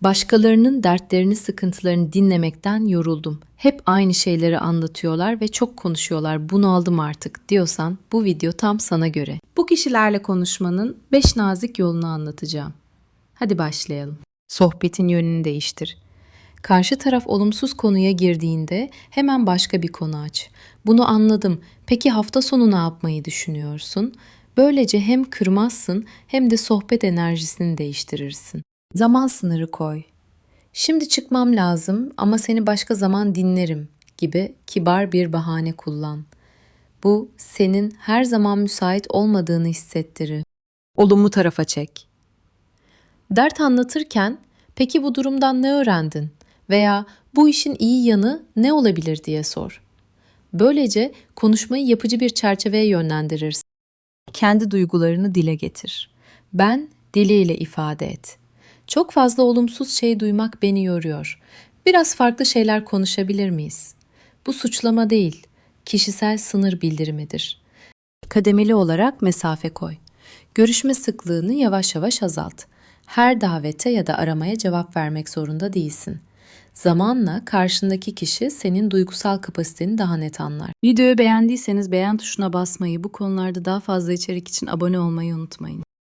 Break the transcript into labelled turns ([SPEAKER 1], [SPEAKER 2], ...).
[SPEAKER 1] Başkalarının dertlerini, sıkıntılarını dinlemekten yoruldum. Hep aynı şeyleri anlatıyorlar ve çok konuşuyorlar. Bunu aldım artık diyorsan bu video tam sana göre. Bu kişilerle konuşmanın 5 nazik yolunu anlatacağım. Hadi başlayalım. Sohbetin yönünü değiştir. Karşı taraf olumsuz konuya girdiğinde hemen başka bir konu aç. Bunu anladım. Peki hafta sonu ne yapmayı düşünüyorsun? Böylece hem kırmazsın hem de sohbet enerjisini değiştirirsin. Zaman sınırı koy. Şimdi çıkmam lazım ama seni başka zaman dinlerim gibi kibar bir bahane kullan. Bu senin her zaman müsait olmadığını hissettirir. Olumlu tarafa çek. Dert anlatırken peki bu durumdan ne öğrendin veya bu işin iyi yanı ne olabilir diye sor. Böylece konuşmayı yapıcı bir çerçeveye yönlendirirsin. Kendi duygularını dile getir. Ben diliyle ifade et. Çok fazla olumsuz şey duymak beni yoruyor. Biraz farklı şeyler konuşabilir miyiz? Bu suçlama değil, kişisel sınır bildirimidir. Kademeli olarak mesafe koy. Görüşme sıklığını yavaş yavaş azalt. Her davete ya da aramaya cevap vermek zorunda değilsin. Zamanla karşındaki kişi senin duygusal kapasiteni daha net anlar. Videoyu beğendiyseniz beğen tuşuna basmayı, bu konularda daha fazla içerik için abone olmayı unutmayın.